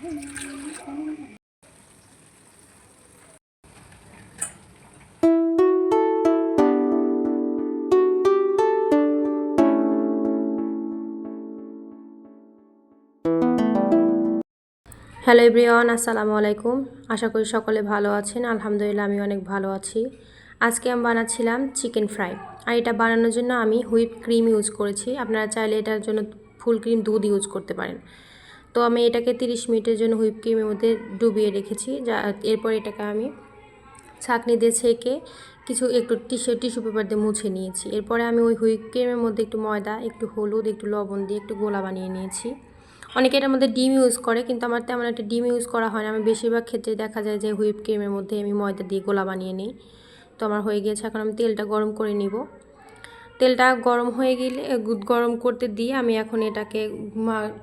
Hello everyone আসসালামু আলাইকুম আশা করি সকলে ভালো আছেন। আলহামদুলিল্লাহ, আমি অনেক ভালো আছি। আজকে আমি বানাচ্ছিলাম চিকেন ফ্রাই। আর এটা বানানোর জন্য আমি হুইপ ক্রিম ইউজ করেছি। আপনারা চাইলে এটার জন্য ফুল ক্রিম দুধ ইউজ করতে পারেন। তো আমি এটাকে 30 মিনিটের জন্য হুইপ ক্রিমের মধ্যে ডুবিয়ে রেখেছি। যা, এরপর এটাকে আমি ছাঁকনি দিয়ে ছেঁকে কিছু একটু টিস্যু টিস্যু পেপার দিয়ে মুছে নিয়েছি। এরপরে আমি ওই হুইপ ক্রিমের মধ্যে একটু ময়দা, একটু হলুদ, একটু লবণ দিয়ে একটু গোলা বানিয়ে নিয়েছি। অনেকে এটার মধ্যে ডিম ইউজ করে, কিন্তু আমার তেমন একটা ডিম ইউজ করা হয় না। আমি বেশিরভাগ ক্ষেত্রে দেখা যায় যে হুইপ ক্রিমের মধ্যে আমি ময়দা দিয়ে গোলা বানিয়ে নিই। তো আমার হয়ে গিয়েছে, এখন আমি তেলটা গরম করে নিব। তেলটা গরম হয়ে গেলে গরম করতে দিয়ে আমি এখন এটাকে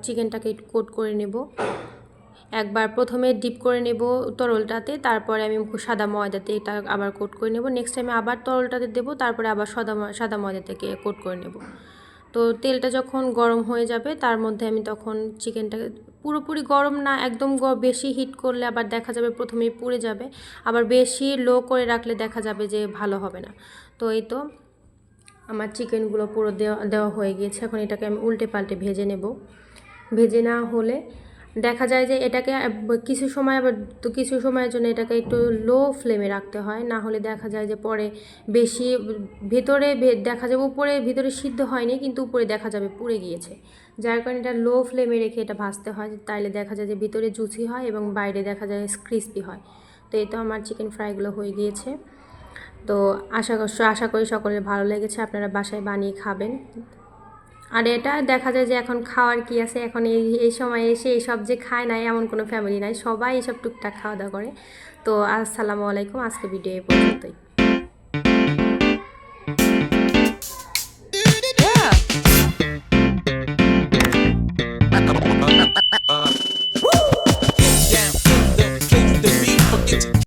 চিকেনটাকে কোট করে নেব। একবার প্রথমে ডিপ করে নেব তরলটাতে, তারপরে আমি সাদা ময়দাতে এটা আবার কোট করে নেব। নেক্সট টাইমে আবার তরলটাতে দেবো, তারপরে আবার সাদা সাদা ময়দা থেকে কোট করে নেব। তো তেলটা যখন গরম হয়ে যাবে, তার মধ্যে আমি তখন চিকেনটাকে, পুরোপুরি গরম না, একদম বেশি হিট করলে আবার দেখা যাবে প্রথমেই পুড়ে যাবে। আবার বেশি লো করে রাখলে দেখা যাবে যে ভালো হবে না। তো এই তো আমার চিকেনগুলো পুরো দেওয়া দেওয়া হয়ে গিয়েছে। এখন এটাকে আমি উল্টে পাল্টে ভেজে নেব। ভেজে না হলে দেখা যায় যে এটাকে কিছু সময় আবার, তো কিছু সময়ের জন্য এটাকে একটু লো ফ্লেমে রাখতে হয়। না হলে দেখা যায় যে পরে বেশি, ভেতরে দেখা যাবে উপরে, ভিতরে সিদ্ধ হয়নি কিন্তু উপরে দেখা যাবে পুড়ে গিয়েছে। যার কারণে এটা লো ফ্লেমে রেখে এটা ভাজতে হয়। তাইলে দেখা যায় যে ভিতরে জুসি হয় এবং বাইরে দেখা যায় ক্রিস্পি হয়। তো এই তো আমার চিকেন ফ্রাইগুলো হয়ে গিয়েছে। তো আশা আশা করি সকলের ভালো লেগেছে, আপনারা বাসায় বানিয়ে খাবেন। আর এটা দেখা যায় যে এখন খাওয়ার কি আছে, এখন এই এই সময় এসে এইসব যে খায় নাই, এমন কোনো ফ্যামিলি নাই, সবাই এসব টুকটাক খাওয়া দাওয়া করে। তো আসসালামু আলাইকুম আজকে ভিডিও এই পর্যন্তই।